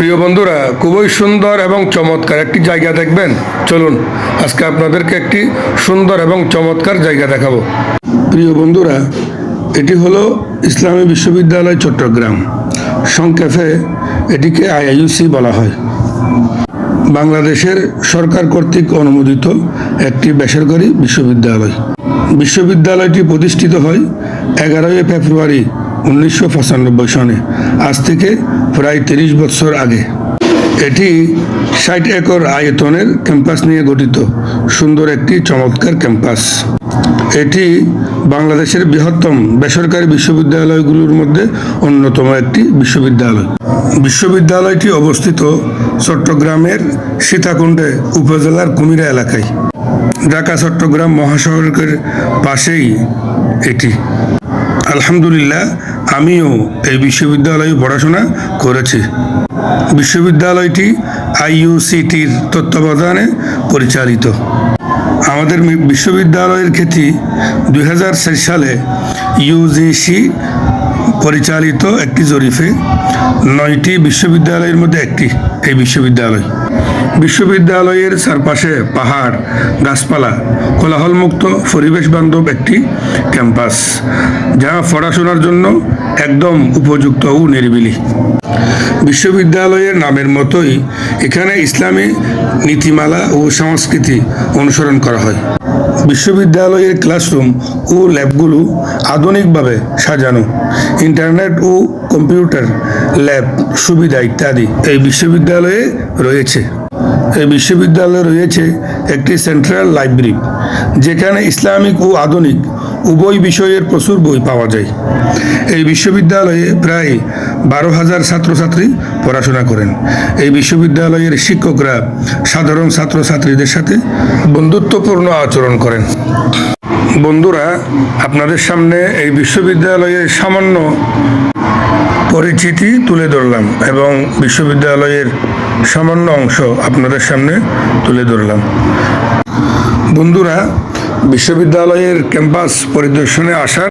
প্রিয় বন্ধুরা, খুবই সুন্দর এবং চমৎকার একটি জায়গা দেখবেন। চলুন, আজকে আপনাদেরকে একটি সুন্দর এবং চমৎকার জায়গা দেখাবো। প্রিয় বন্ধুরা, এটি হলো ইসলামী বিশ্ববিদ্যালয় চট্টগ্রাম। সংক্ষেপে এটিকে আইআইউসি বলা হয়। বাংলাদেশের সরকার কর্তৃক অনুমোদিত একটি বেসরকারি বিশ্ববিদ্যালয়। বিশ্ববিদ্যালয়টি প্রতিষ্ঠিত হয় এগারোই ফেব্রুয়ারি উনিশশো পঁচানব্বই সনে, আজ থেকে প্রায় তিরিশ বছর আগে। এটি ষাট একর আয়তনের ক্যাম্পাস নিয়ে গঠিত, সুন্দর একটি চমৎকার ক্যাম্পাস। এটি বাংলাদেশের বৃহত্তম বেসরকারি বিশ্ববিদ্যালয়গুলোর মধ্যে অন্যতম একটি বিশ্ববিদ্যালয়। বিশ্ববিদ্যালয়টি অবস্থিত চট্টগ্রামের সীতাকুণ্ডে উপজেলার কুমিরা এলাকায়। ঢাকা চট্টগ্রাম মহাসড়কের পাশেই এটি। আলহামদুলিল্লাহ, আমিও এই বিশ্ববিদ্যালয়ে পড়াশোনা করেছি। বিশ্ববিদ্যালয়টি আইইউসিটির তত্ত্বাবধানে পরিচালিত। আমাদের বিশ্ববিদ্যালয়ের খ্যাতি দুই সালে ইউজিসি পরিচালিত একটি জরিফে নয়টি বিশ্ববিদ্যালয়ের মধ্যে একটি, এই বিশ্ববিদ্যালয়। বিশ্ববিদ্যালয়ের চারপাশে পাহাড়, গাছপালা, কোলাহলমুক্ত পরিবেশ বান্ধব একটি ক্যাম্পাস, যা পড়াশোনার জন্য একদম উপযুক্ত ও নিরিবিলি। বিশ্ববিদ্যালয়ের নামের মতোই এখানে ইসলামী নীতিমালা ও সংস্কৃতি অনুসরণ করা হয়। বিশ্ববিদ্যালয়ের ক্লাসরুম ও ল্যাবগুলো আধুনিকভাবে সাজানো। ইন্টারনেট ও কম্পিউটার ল্যাব, সুবিধা ইত্যাদি এই বিশ্ববিদ্যালয়ে রয়েছে। এই বিশ্ববিদ্যালয়ে রয়েছে একটি সেন্ট্রাল লাইব্রেরি, যেখানে ইসলামিক ও আধুনিক উভয় বিষয়ের প্রচুর বই পাওয়া যায়। এই বিশ্ববিদ্যালয়ে প্রায় বারো হাজার ছাত্রছাত্রী পড়াশোনা করেন। এই বিশ্ববিদ্যালয়ের শিক্ষকরা সাধারণ ছাত্রছাত্রীদের সাথে বন্ধুত্বপূর্ণ আচরণ করেন। বন্ধুরা, আপনাদের সামনে এই বিশ্ববিদ্যালয়ের সামান্য পরিচিতি তুলে ধরলাম এবং বিশ্ববিদ্যালয়ের সামান্য অংশ আপনাদের সামনে তুলে ধরলাম। বন্ধুরা বিশ্ববিদ্যালয়ের ক্যাম্পাস পরিদর্শনে আসার